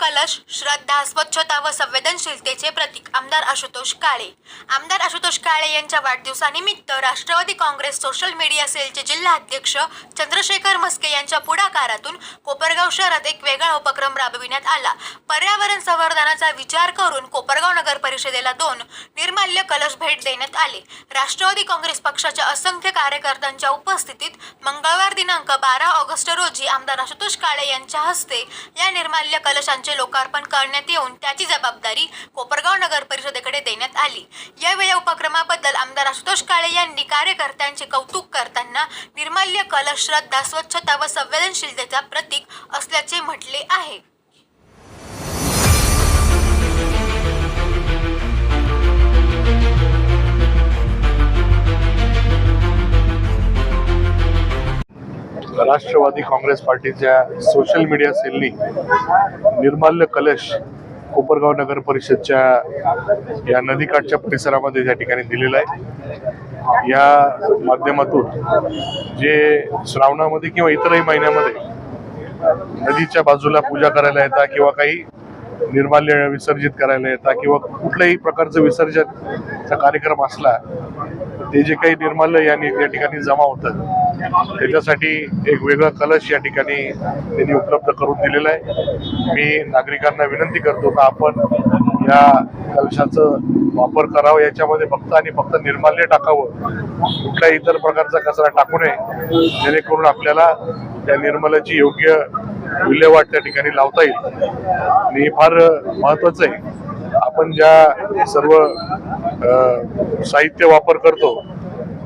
कलश श्रद्धा स्वच्छता व संवेदनशीलतेचे प्रतीक आमदार आशुतोष काळे. आमदार आशुतोष काळे यांच्या वाढदिवसानिमित्त राष्ट्रवादी काँग्रेस सोशल मीडिया सेलचे जिल्हाध्यक्ष चंद्रशेखर मस्के यांच्या पुढाकारातून कोपरगाव शहरात एक वेगळा उपक्रम राबविण्यात आला. पर्यावरण संवर्धनाचा विचार करून कोपरगाव नगर परिषदेला दोन निर्माल्य कलश भेट देण्यात आले. राष्ट्रवादी काँग्रेस पक्षाच्या असंख्य कार्यकर्त्यांच्या उपस्थितीत मंगळवार दिनांक बारा ऑगस्ट रोजी आमदार आशुतोष काळे यांच्या हस्ते या निर्माल्य कलशांचे लोकार्पण करण्यात येऊन त्याची जबाबदारी कोपरगाव नगर परिषदेकडे देण्यात आली. यावेळी या उपक्रमाबद्दल आमदार आशुतोष काळे यांनी कार्यकर्त्यांचे कौतुक करताना निर्माल्य कलश श्रद्धा स्वच्छता व संवेदनशीलतेचा प्रतीक असल्याचे म्हटले आहे. राष्ट्रवादी काँग्रेस पार्टीच्या सोशल मीडिया सेलनी निर्माल्य कलश कोपरगाव नगर परिषदच्या या नदीकाठच्या परिसरामध्ये या ठिकाणी दिलेला आहे. या माध्यमातून जे श्रावणामध्ये किंवा इतरही महिन्यामध्ये नदीच्या बाजूला पूजा करायला येतात किंवा काही निर्माल्य विसर्जित करायला येतात किंवा कुठल्याही प्रकारचं विसर्जनचा कार्यक्रम असला ते जे काही निर्माल्य या या ठिकाणी जमा होतं त्याच्यासाठी एक वेगळा कलश या ठिकाणी त्यांनी उपलब्ध करून दिलेला आहे. मी नागरिकांना विनंती करतो का आपण या कलशाचं वापर करावा याच्यामध्ये फक्त आणि फक्त निर्माल्य टाकावं. कुठल्याही इतर प्रकारचा कचरा टाकू नये. जेणेकरून आपल्याला त्या निर्मलाची योग्य विल्हेवाट त्या ठिकाणी लावता येईल. आणि हे फार महत्वाचं आहे. आपण ज्या सर्व साहित्य वापर करतो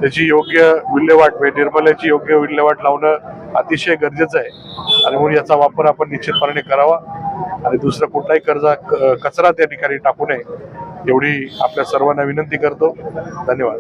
त्याची योग्य विल्हेवाट म्हणजे निर्मल्याची योग्य विल्हेवाट लावणं अतिशय गरजेचं आहे. आणि म्हणून याचा वापर आपण निश्चितपणे करावा. आणि दुसरं कुठलाही कर्जा क- कचरा त्या ठिकाणी टाकू नये एवढी आपल्या सर्वांना विनंती करतो. धन्यवाद.